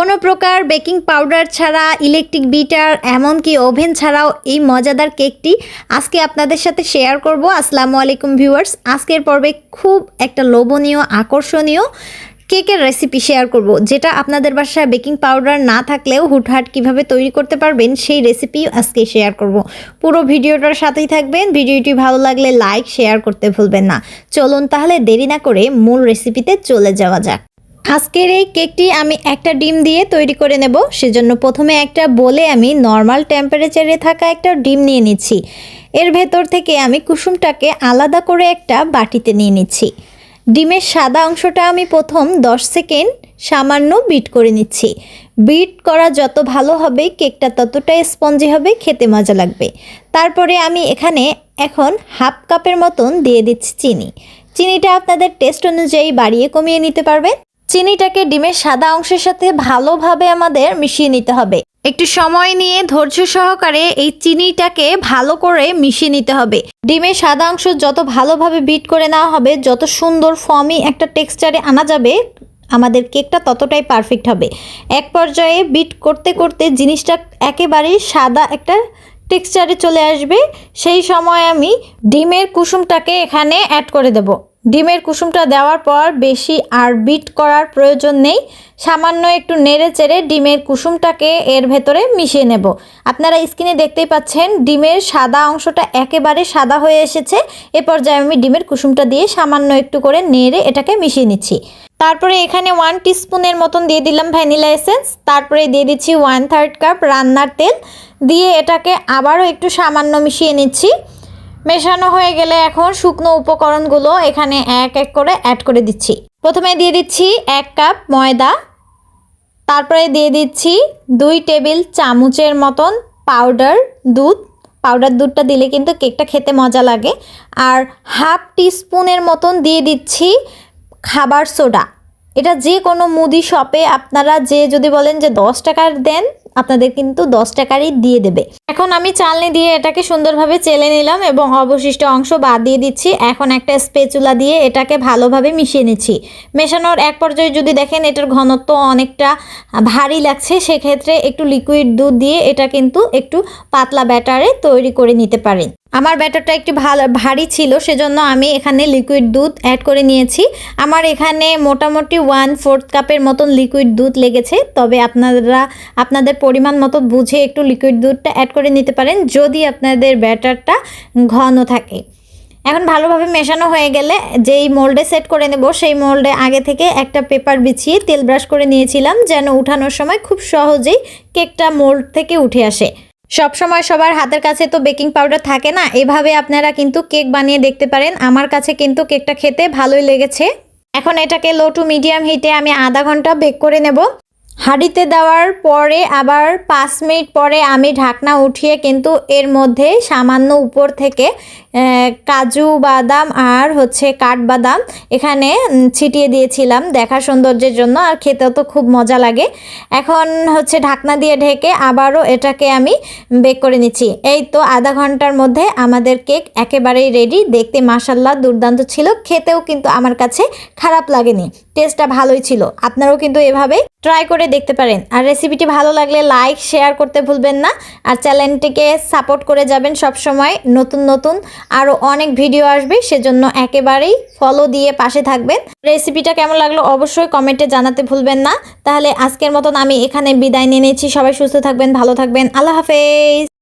কোনো প্রকার baking powder ছাড়া, ইলেকট্রিক বিটার, এমনকি ওভেন ছাড়াও এই মজাদার কেকটি আজকে আপনাদের সাথে শেয়ার করব। আসসালামু আলাইকুম ভিউয়ার্স, আজকের পর্বে খুব একটা লোভনীয়, আকর্ষণীয় কেকের রেসিপি শেয়ার করব, যেটা আপনাদের বাসায় বেকিং পাউডার না থাকলেও হুটহাট কীভাবে তৈরি করতে পারবেন সেই রেসিপি আজকে শেয়ার করব। পুরো ভিডিওটার সাথেই থাকবেন, ভিডিওটি ভালো লাগলে লাইক, শেয়ার করতে ভুলবেন না। চলুন তাহলে দেরি না করে মূল রেসিপিতে চলে যাওয়া যাক। আজকের এই কেকটি আমি একটা ডিম দিয়ে তৈরি করে নেব। সেজন্য প্রথমে একটা বলে আমি নর্মাল টেম্পারেচারে থাকা একটা ডিম নিয়ে নিচ্ছি। এর ভেতর থেকে আমি কুসুমটাকে আলাদা করে একটা বাটিতে নিয়ে নিচ্ছি। ডিমের সাদা অংশটা আমি প্রথম 10 সেকেন্ড সামান্য বিট করে নিচ্ছি। বিট করা যত ভালো হবে, কেকটা ততটাই স্পঞ্জি হবে, খেতে মজা লাগবে। তারপরে আমি এখানে এখন হাফ কাপের মতন দিয়ে দিচ্ছি চিনি। চিনিটা আপনাদের টেস্ট অনুযায়ী বাড়িয়ে কমিয়ে নিতে পারবেন। চিনিটাকে ডিমের সাদা অংশের সাথে ভালোভাবে আমাদের মিশিয়ে নিতে হবে। একটু সময় নিয়ে ধৈর্য সহকারে এই চিনিটাকে ভালো করে মিশিয়ে নিতে হবে। ডিমের সাদা অংশ যত ভালোভাবে বিট করে নেওয়া হবে, যত সুন্দর ফর্মি একটা টেক্সচারে আনা যাবে, আমাদের কেকটা ততটাই পারফেক্ট হবে। এক পর্যায়ে বিট করতে করতে জিনিসটা একেবারেই সাদা একটা টেক্সচারে চলে আসবে। সেই সময় আমি ডিমের কুসুমটাকে এখানে অ্যাড করে দেব। ডিমের কুসুমটা দেওয়ার পর বেশি আর বিট করার প্রয়োজন নেই। সামান্য একটু নেড়ে চেড়ে ডিমের কুসুমটাকে এর ভেতরে মিশিয়ে নেব। আপনারা স্ক্রিনে দেখতেই পাচ্ছেন, ডিমের সাদা অংশটা একেবারে সাদা হয়ে এসেছে। এ পর্যায়ে আমি ডিমের কুসুমটা দিয়ে সামান্য একটু করে নেড়ে এটাকে মিশিয়ে নিচ্ছি। তারপরে এখানে ওয়ান টিস্পুনের মতন দিয়ে দিলাম ভ্যানিলা এসেন্স তারপরে দিয়ে দিচ্ছি ওয়ান থার্ড কাপ রান্নার তেল। দিয়ে এটাকে আবারও একটু সামান্য মিশিয়ে নিচ্ছি। মেশানো হয়ে গেলে এখন শুকনো উপকরণগুলো এখানে এক এক করে অ্যাড করে দিচ্ছি। প্রথমে দিয়ে দিচ্ছি এক কাপ ময়দা, তারপরে দিয়ে দিচ্ছি দুই টেবিল চামচের মতন পাউডার দুধ। পাউডার দুধটা দিলে কিন্তু কেকটা খেতে মজা লাগে। আর হাফ টিস্পুনের মতন দিয়ে দিচ্ছি খাবার সোডা এটা যে কোনো মুদি শপে আপনারা যে যদি বলেন যে দশ টাকার দেন আপনাদের কিন্তু দশ টাকারই দিয়ে দেবে। এখন আমি চালনি দিয়ে এটাকে সুন্দরভাবে চেলে নিলাম এবং অবশিষ্ট অংশ বাদ দিয়ে দিচ্ছি। এখন একটা স্পেচুলা দিয়ে এটাকে ভালোভাবে মিশিয়ে নিচ্ছি। মেশানোর এক পর্যায়ে যদি দেখেন এটার ঘনত্ব অনেকটা ভারী লাগছে, সেক্ষেত্রে একটু লিকুইড দুধ দিয়ে এটা কিন্তু একটু পাতলা ব্যাটারে তৈরি করে নিতে পারেন। আমার ব্যাটারটা একটু ভালো, ভারী ছিল, সেজন্য আমি এখানে লিকুইড দুধ অ্যাড করে নিয়েছি। আমার এখানে মোটামুটি ওয়ান ফোর্থ কাপের মতন লিকুইড দুধ লেগেছে, তবে আপনারা, আপনাদের পরিমাণ মতো বুঝে একটু লিকুইড দুধটা অ্যাড করে নিতে পারেন, যদি আপনাদের ব্যাটারটা ঘন থাকে। এখন ভালোভাবে মেশানো হয়ে গেলে যেই মোল্ডে সেট করে নেব, সেই মোল্ডে আগে থেকে একটা পেপার বিছিয়ে তেল ব্রাশ করে নিয়েছিলাম, যেন উঠানোর সময় খুব সহজেই কেকটা মোল্ড থেকে উঠে আসে। সব সময় সবার হাতের কাছে তো বেকিং পাউডার থাকে না, এভাবে আপনারা কিন্তু কেক বানিয়ে দেখতে পারেন। আমার কাছে কিন্তু কেকটা খেতে ভালোই লেগেছে। এখন এটাকে লো টু মিডিয়াম হিটে আমি আধা ঘণ্টা বেক করে নেব। হাঁড়িতে দেওয়ার পরে আবার পাঁচ মিনিট পরে আমি ঢাকনা উঠিয়ে কিন্তু এর মধ্যে সামান্য উপর থেকে কাজু বাদাম আর হচ্ছে কাঠবাদাম এখানে ছিটিয়ে দিয়েছিলাম দেখা সৌন্দর্যের জন্য আর খেতেও তো খুব মজা লাগে। এখন হচ্ছে ঢাকনা দিয়ে ঢেকে আবারও এটাকে আমি বেক করে নিচ্ছি। এই তো আধা ঘণ্টার মধ্যে আমাদের কেক একেবারেই রেডি। দেখতে মাসাল্লাহ দুর্দান্ত ছিল। খেতেও কিন্তু আমার কাছে খারাপ লাগেনি। টেস্টটা ভালোই ছিল। আপনারাও কিন্তু এভাবে ট্রাই করে দেখতে পারেন। আর রেসিপিটি ভালো লাগলে লাইক শেয়ার করতে ভুলবেন না। আর চ্যানেলটিকে সাপোর্ট করে যাবেন সব সময় নতুন নতুন আরও অনেক ভিডিও আসবে, সেজন্য একেবারেই ফলো দিয়ে পাশে থাকবেন। রেসিপিটা কেমন লাগল অবশ্যই কমেন্টে জানাতে ভুলবেন না। তাহলে আজকের মতন আমি এখানে বিদায় নিয়ে নিচ্ছি। সবাই সুস্থ থাকবেন, ভালো থাকবেন। আল্লাহ হাফেজ।